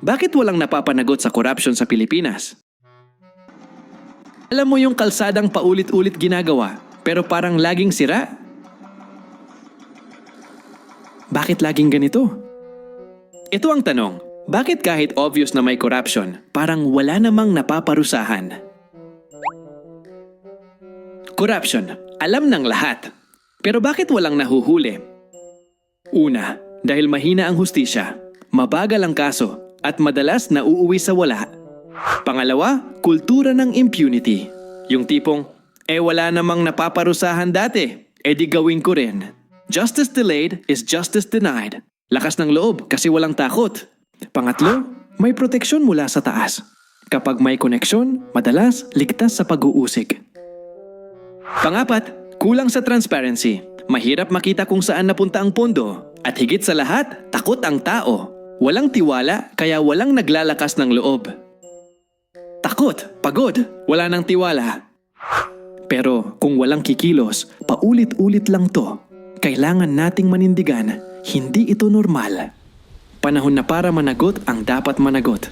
Bakit walang napapanagot sa korupsyon sa Pilipinas? Alam mo yung kalsadang paulit-ulit ginagawa, pero parang laging sira? Bakit laging ganito? Ito ang tanong, bakit kahit obvious na may corruption, parang wala namang napaparusahan? Corruption, alam ng lahat. Pero bakit walang nahuhuli? Una, dahil mahina ang hustisya, mabagal ang kaso, at madalas nauuwi sa wala. Pangalawa, kultura ng impunity. Yung tipong, eh wala namang napaparusahan dati, eh di gawin ko rin. Justice delayed is justice denied. Lakas ng loob kasi walang takot. Pangatlo, may proteksyon mula sa taas. Kapag may koneksyon, madalas ligtas sa pag-uusig. Pangapat, kulang sa transparency. Mahirap makita kung saan napunta ang pondo. At higit sa lahat, takot ang tao. Walang tiwala kaya walang naglalakas ng loob. Takot, pagod, wala nang tiwala. Pero kung walang kikilos, paulit-ulit lang to. Kailangan nating manindigan, hindi ito normal. Panahon na para managot ang dapat managot.